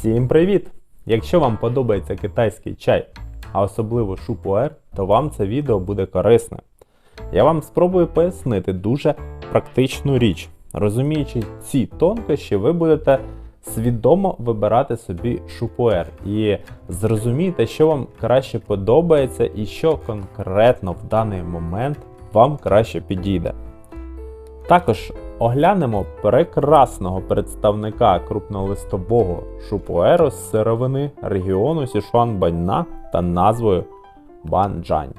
Всім привіт! Якщо вам подобається китайський чай, а особливо шупуер, то вам це відео буде корисне. Я вам спробую пояснити дуже практичну річ. Розуміючи ці тонкощі, ви будете свідомо вибирати собі шупуер і зрозумієте, що вам краще подобається і що конкретно в даний момент вам краще підійде. Також оглянемо прекрасного представника крупнолистобого шупуеру з сировини регіону Сішуанбаньна та назвою Банджань.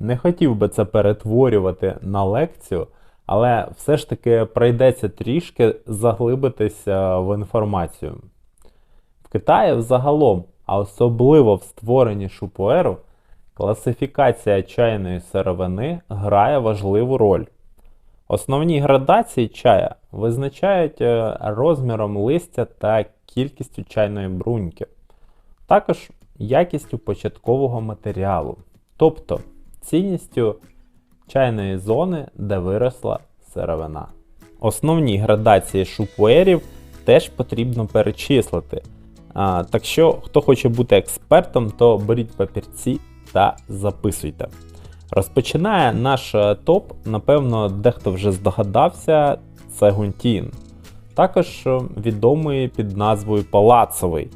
Не хотів би це перетворювати на лекцію, але все ж таки прийдеться трішки заглибитися в інформацію. В Китаї взагалом, а особливо в створенні шупуеру, класифікація чайної сировини грає важливу роль. Основні градації чая визначають е, розміром листя та кількістю чайної бруньки, також якістю початкового матеріалу, тобто цінністю чайної зони, де виросла сировина. Основні градації шупуерів теж потрібно перечислити. А, так що, хто хоче бути експертом, то беріть папірці та записуйте. Розпочинає наш е, топ, напевно, дехто вже здогадався, це Гунтін. Також е, відомий під назвою Палацовий.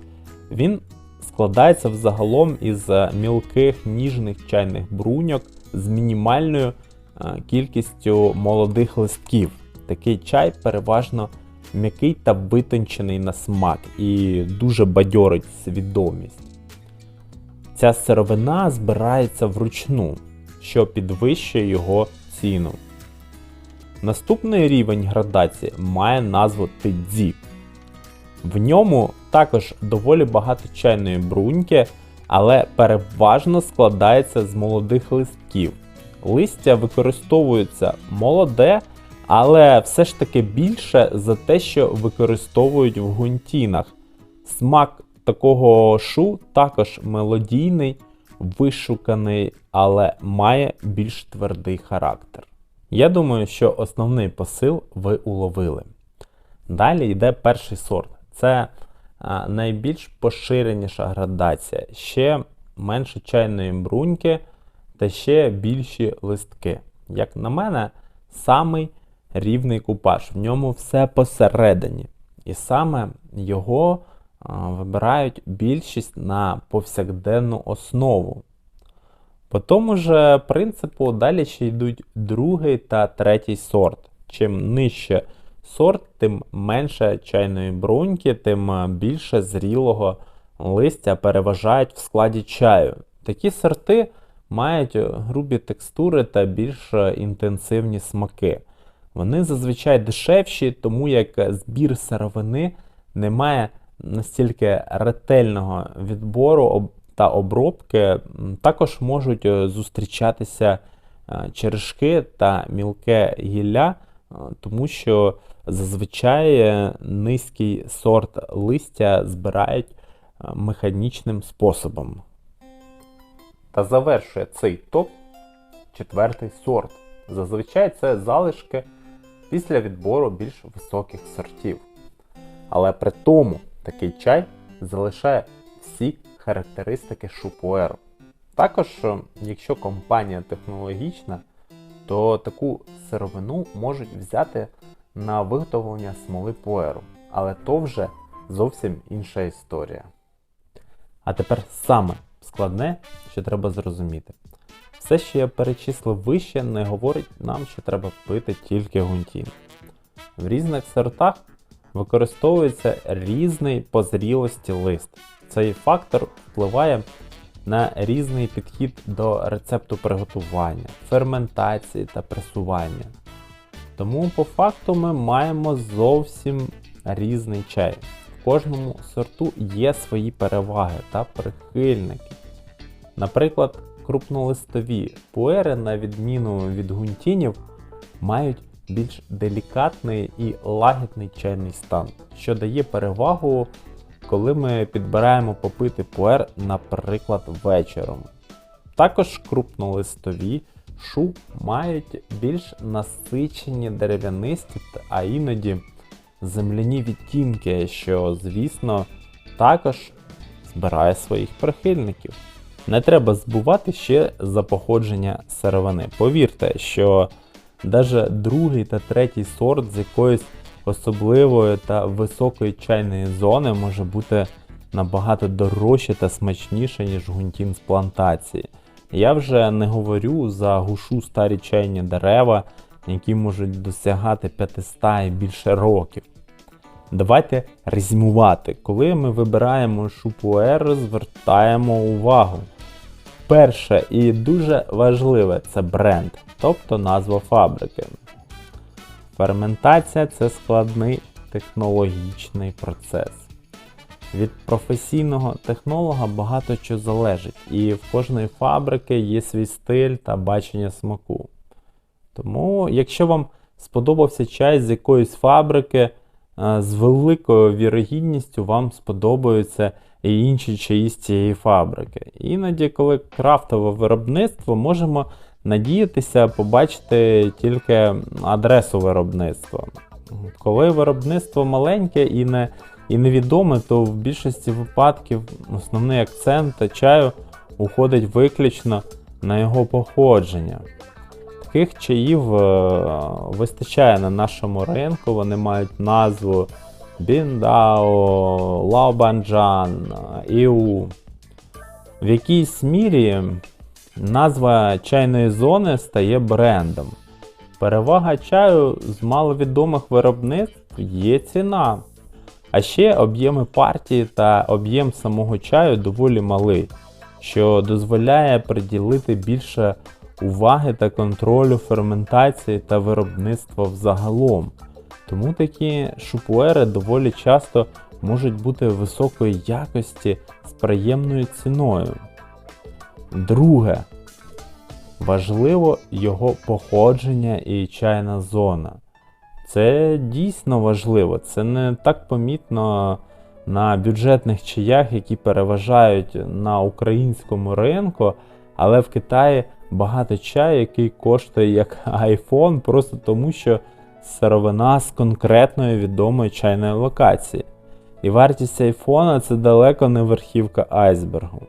Він складається взагалом із е, мілких ніжних чайних бруньок з мінімальною кількістю молодих листків. Такий чай переважно м'який та витончений на смак і дуже бадьорить свідомість. Ця сировина збирається вручну що підвищує його ціну. Наступний рівень градації має назву Тидзі. В ньому також доволі багато чайної бруньки, але переважно складається з молодих листків. Листя використовується молоде, але все ж таки більше за те, що використовують в гунтінах. Смак такого шу також мелодійний вишуканий, але має більш твердий характер. Я думаю, що основний посил ви уловили. Далі йде перший сорт. Це найбільш поширеніша градація, ще менше чайної бруньки та ще більші листки. Як на мене, самий рівний купаж. В ньому все посередині. І саме його вибирають більшість на повсякденну основу. По тому ж принципу далі ще йдуть другий та третій сорт. Чим нижче сорт, тим менше чайної бруньки, тим більше зрілого листя переважають в складі чаю. Такі сорти мають грубі текстури та більш інтенсивні смаки. Вони зазвичай дешевші, тому як збір сировини не має настільки ретельного відбору та обробки, також можуть е, зустрічатися е, черешки та мілке гілля, е, тому що зазвичай низький сорт листя збирають механічним способом. Та завершує цей топ четвертий сорт. Зазвичай це залишки після відбору більш високих сортів. Але при тому Такий чай залишає всі характеристики шупуеру. Також, е, якщо компанія технологічна, то таку сировину можуть взяти на виготовлення смоли пуеру. Але то вже зовсім інша історія. А тепер саме складне, що треба зрозуміти. Все, що я перечислив вище, не говорить нам, що треба пити тільки гунтін. В різних сортах використовується різний по зрілості лист. Цей фактор впливає на різний підхід до рецепту приготування, ферментації та пресування. Тому по факту ми маємо зовсім різний чай. В кожному сорту є свої переваги та прихильники. Наприклад, крупнолистові пуери, на відміну від гунтінів, мають більш делікатний і лагідний чайний стан, що дає перевагу, коли ми підбираємо попити пуер, наприклад, вечором. Також крупнолистові шу мають більш насичені дерев'янисті, а іноді земляні відтінки, що, звісно, також збирає своїх прихильників. Не треба збувати ще за походження сировини. Повірте, що навіть другий та третій сорт з якоїсь особливої та високої чайної зони може бути набагато дорожче та смачніше, ніж гунтін з плантації. Я вже не говорю за гушу старі чайні дерева, які можуть досягати 500 і більше років. Давайте резюмувати. Коли ми вибираємо шупуер, звертаємо увагу. Перше і дуже важливе це бренд, тобто назва фабрики. Ферментація це складний технологічний процес. Від професійного технолога багато чого залежить, і в кожної фабрики є свій стиль та бачення смаку. Тому, якщо вам сподобався чай з якоїсь фабрики, е, з великою вірогідністю вам сподобаються і інші чаї з цієї фабрики. Іноді, коли крафтове виробництво, можемо надіятися побачити тільки адресу виробництва. Коли виробництво маленьке і не, і невідоме, то в більшості випадків основний акцент чаю уходить виключно на його походження. Таких чаїв е, вистачає на нашому ринку, вони мають назву Біндао, Лаобанджан, Іу. В якійсь мірі назва чайної зони стає брендом. Перевага чаю з маловідомих виробництв є ціна. А ще об'єми партії та об'єм самого чаю доволі малий, що дозволяє приділити більше уваги та контролю ферментації та виробництва взагалом. Тому такі шупуери доволі часто можуть бути високої якості з приємною ціною. Друге, важливо його походження і чайна зона. Це дійсно важливо, це не так помітно на бюджетних чаях, які переважають на українському ринку, але в Китаї багато чаю, який коштує як iPhone, просто тому що сировина з конкретної відомої чайної локації. І вартість айфона це далеко не верхівка айсбергу.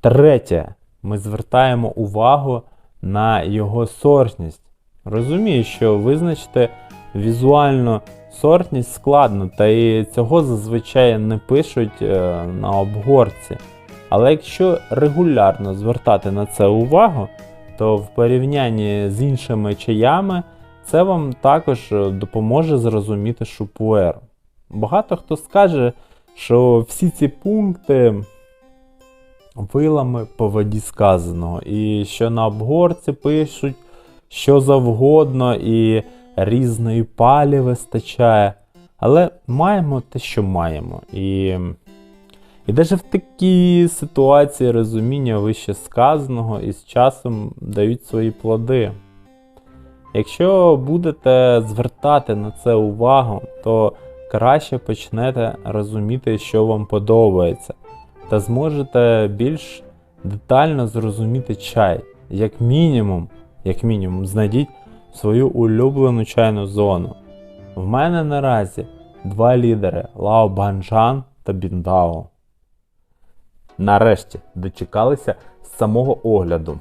Третє, ми звертаємо увагу на його сортність. Розумію, що визначити візуально сортність складно, та і цього зазвичай не пишуть е, на обгорці. Але якщо регулярно звертати на це увагу, то в порівнянні з іншими чаями це вам також е, допоможе зрозуміти шупуер. Багато хто скаже, що всі ці пункти вилами по воді сказаного, і що на обгорці пишуть що завгодно, і різної палі вистачає. Але маємо те, що маємо. І і навіть в такій ситуації розуміння вище сказаного і з часом дають свої плоди. Якщо будете звертати на це увагу, то краще почнете розуміти, що вам подобається, та зможете більш детально зрозуміти чай. Як мінімум, як мінімум, знайдіть свою улюблену чайну зону. В мене наразі два лідери Лао Банжан та Біндао. Нарешті дочекалися з самого огляду.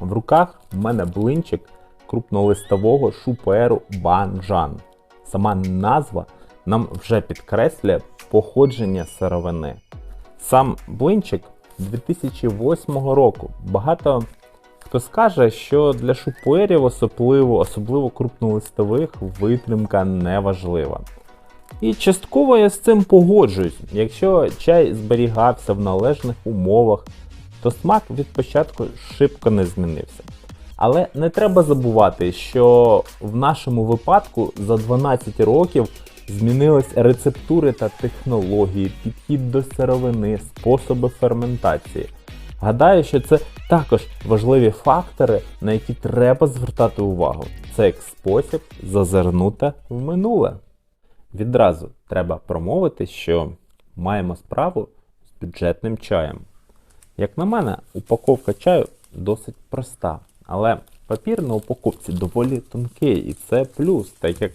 В руках в мене блинчик крупнолистового шуперу банджан. Сама назва нам вже підкреслює походження сировини. Сам блинчик 2008 року. Багато хто скаже, що для шупуерів особливо, особливо крупнолистових, витримка не важлива. І частково я з цим погоджуюсь. Якщо чай зберігався в належних умовах, то смак від початку шибко не змінився. Але не треба забувати, що в нашому випадку за 12 років змінились рецептури та технології, підхід до сировини, способи ферментації. Гадаю, що це також важливі фактори, на які треба звертати увагу. Це як спосіб зазирнути в минуле. Відразу треба промовити, що маємо справу з бюджетним чаєм. Як на мене, упаковка чаю досить проста, але папір на упаковці доволі тонкий, і це плюс, так як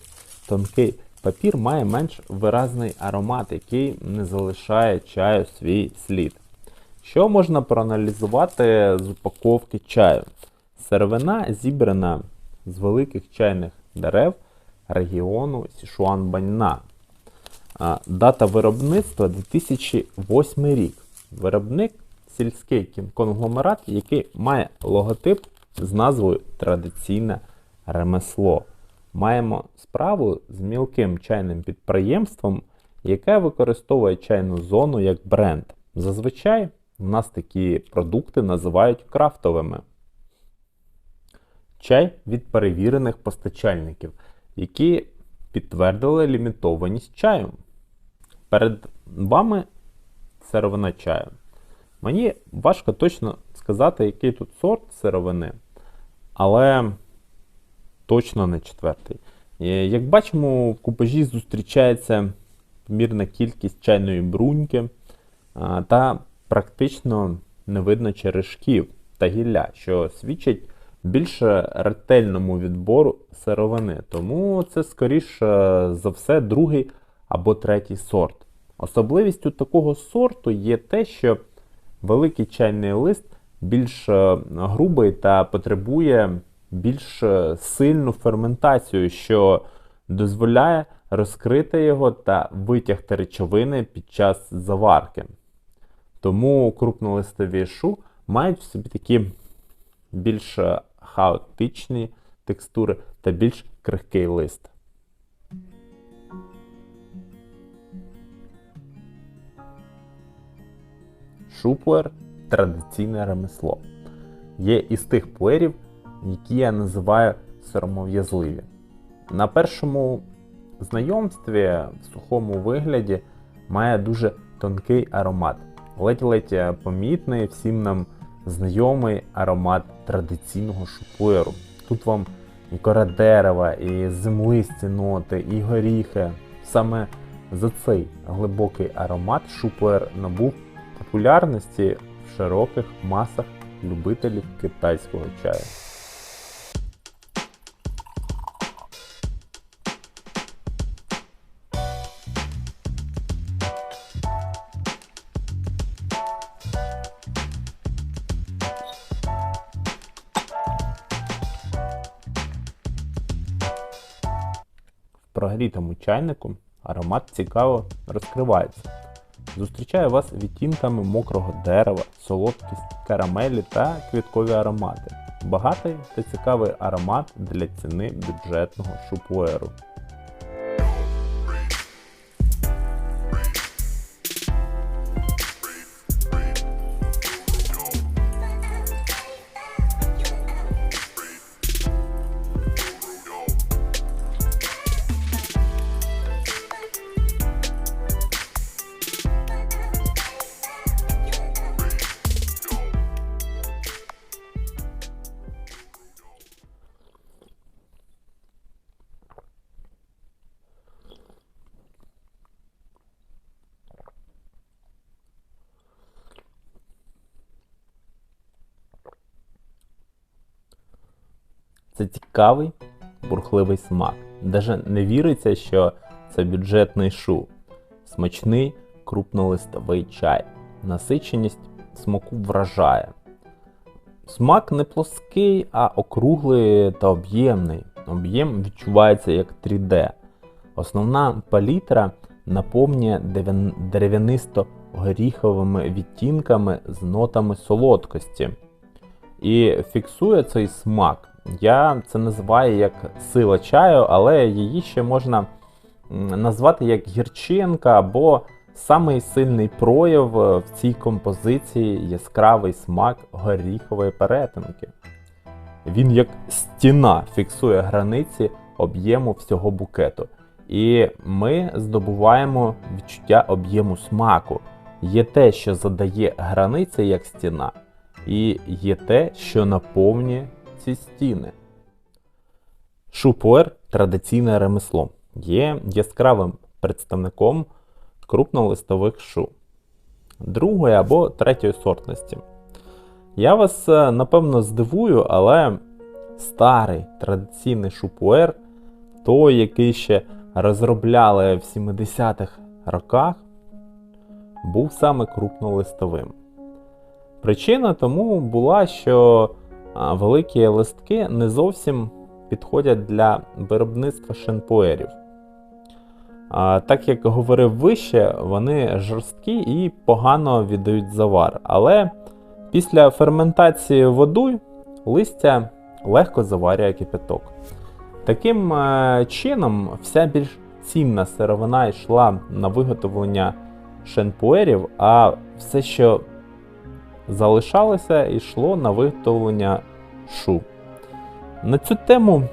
тонкий папір має менш виразний аромат, який не залишає чаю свій слід. Що можна проаналізувати з упаковки чаю? Сировина зібрана з великих чайних дерев регіону Сішуанбаньна. Дата виробництва 2008 рік. Виробник сільський конгломерат, який має логотип з назвою Традиційне ремесло. Маємо справу з мілким чайним підприємством, яке використовує чайну зону як бренд. Зазвичай в нас такі продукти називають крафтовими. Чай від перевірених постачальників, які підтвердили лімітованість чаю. Перед вами сировина чаю. Мені важко точно сказати, який тут сорт сировини, але точно не четвертий. Е, Як бачимо, в купажі зустрічається помірна кількість чайної бруньки та практично не видно черешків та гілля, що свідчить більше ретельному відбору сировини. Тому це, скоріше за все, другий або третій сорт. Особливістю такого сорту є те, що великий чайний лист більш е, грубий та потребує більш е, сильну ферментацію, що дозволяє розкрити його та витягти речовини під час заварки. Тому крупнолистові шу мають в собі такі більш е, хаотичні текстури та більш крихкий лист. Шупуер традиційне ремесло. Є із тих пуерів, які я називаю соромов'язливі. На першому знайомстві в сухому вигляді має дуже тонкий аромат, ледь-ледь помітний всім нам знайомий аромат традиційного шупуеру. Тут вам і кора дерева, і землисті ноти, і горіхи. Саме за цей глибокий аромат шупуер набув популярності в широких масах любителів китайського чаю. Прогрітому чайнику аромат цікаво розкривається. Зустрічає вас відтінками мокрого дерева, солодкість карамелі та квіткові аромати. Багатий та цікавий аромат для ціни бюджетного шупуеру. Це цікавий, бурхливий смак. Даже не віриться, що це бюджетний шу. Смачний крупнолистовий чай. Насиченість смаку вражає. Смак не плоский, а округлий та об'ємний. Об'єм відчувається як 3D. Основна палітра наповнює дерев'янисто-горіховими відтінками з нотами солодкості. І фіксує цей смак. Я це називаю як сила чаю, але її ще можна назвати як гірчинка або самий сильний прояв е, в цій композиції яскравий смак горіхової перетинки. Він як стіна фіксує границі об'єму всього букету. І ми здобуваємо відчуття об'єму смаку. Є те, що задає границі як стіна, і є те, що наповнює ці стіни. Шупуер традиційне ремесло. Є яскравим представником крупнолистових шу другої або третьої сортності. Я вас е, напевно здивую, але старий традиційний шупуер, той, який ще розробляли в 70-х роках, був саме крупнолистовим. Причина тому була, що великі листки не зовсім підходять для виробництва шенпуерів. А, так як говорив вище, вони жорсткі і погано віддають завар. Але після ферментації водою листя легко заварює кипяток. Таким е, чином, вся більш цінна сировина йшла на виготовлення шенпуерів, а все, що залишалося, і йшло на виготовлення шу. На цю тему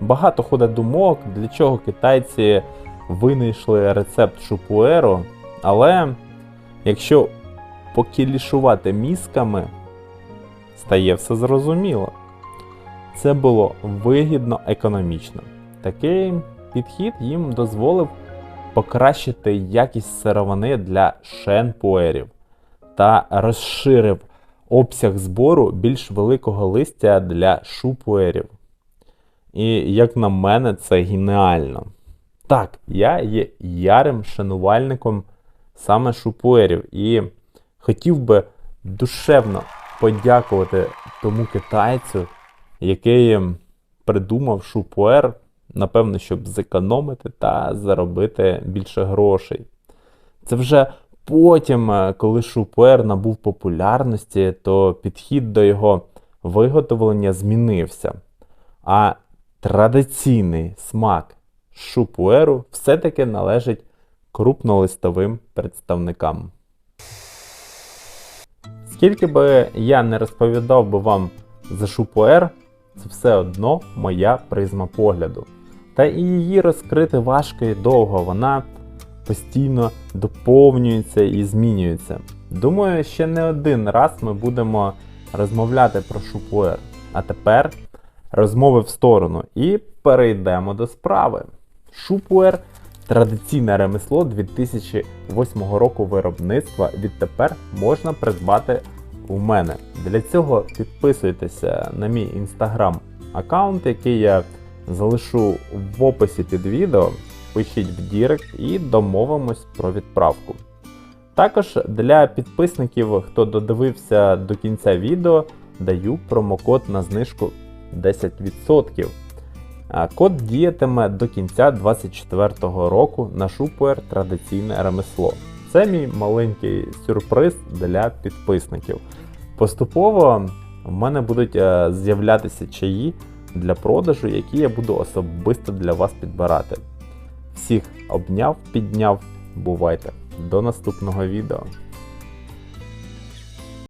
багато ходить думок, для чого китайці винайшли рецепт шупуеру, але якщо покілішувати мізками, стає все зрозуміло. Це було вигідно економічно. Такий підхід їм дозволив покращити якість сировини для шенпуерів та розширив обсяг збору більш великого листя для шупуерів. І, як на мене, це геніально. Так, я є ярим шанувальником саме шупуерів і хотів би душевно подякувати тому китайцю, який придумав шупуер, напевно, щоб зекономити та заробити більше грошей. Це вже потім, е, коли шупуер набув популярності, то підхід до його виготовлення змінився. А традиційний смак шупуеру все-таки належить крупнолистовим представникам. Скільки би я не розповідав би вам за шупуер, це все одно моя призма погляду. Та і її розкрити важко і довго, вона постійно доповнюється і змінюється. Думаю, ще не один раз ми будемо розмовляти про шупуер. А тепер розмови в сторону і перейдемо до справи. Шупуер традиційне ремесло 2008 року виробництва відтепер можна придбати у мене. Для цього підписуйтеся на мій інстаграм аккаунт, який я залишу в описі під відео. Пишіть в Дірект і домовимось про відправку. Також для підписників, хто додивився до кінця відео, даю промокод на знижку 10%. Код діятиме до кінця 2024 року на шупуер традиційне ремесло. Це мій маленький сюрприз для підписників. Поступово в мене будуть е, з'являтися чаї для продажу, які я буду особисто для вас підбирати. Всіх обняв, підняв. Бувайте! До наступного відео!